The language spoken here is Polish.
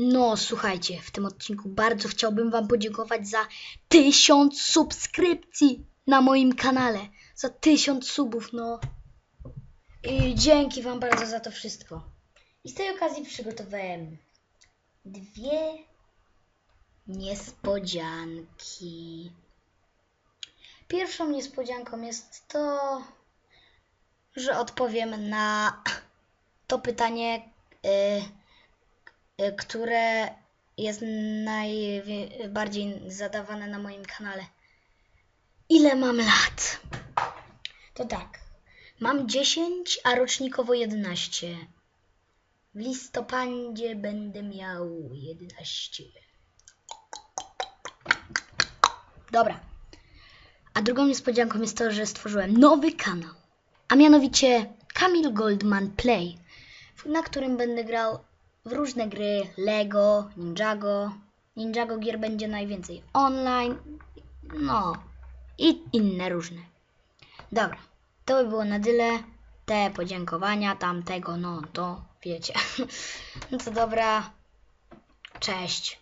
No, słuchajcie, w tym odcinku bardzo chciałbym Wam podziękować za tysiąc subskrypcji na moim kanale. Za tysiąc subów, no. I dzięki Wam bardzo za to wszystko. I z tej okazji przygotowałem dwie niespodzianki. Pierwszą niespodzianką jest to, że odpowiem na to pytanie, y, y, które jest najbardziej zadawane na moim kanale. Ile mam lat? To tak. Mam 10, a rocznikowo 11. W listopadzie będę miał 11. Dobra. A drugą niespodzianką jest to, że stworzyłem nowy kanał. A mianowicie Kamil Goldman Play, na którym będę grał w różne gry Lego, Ninjago. Ninjago gier będzie najwięcej online. No i inne różne. Dobra, to by było na tyle. Te podziękowania tamtego, no to wiecie. No to dobra. Cześć.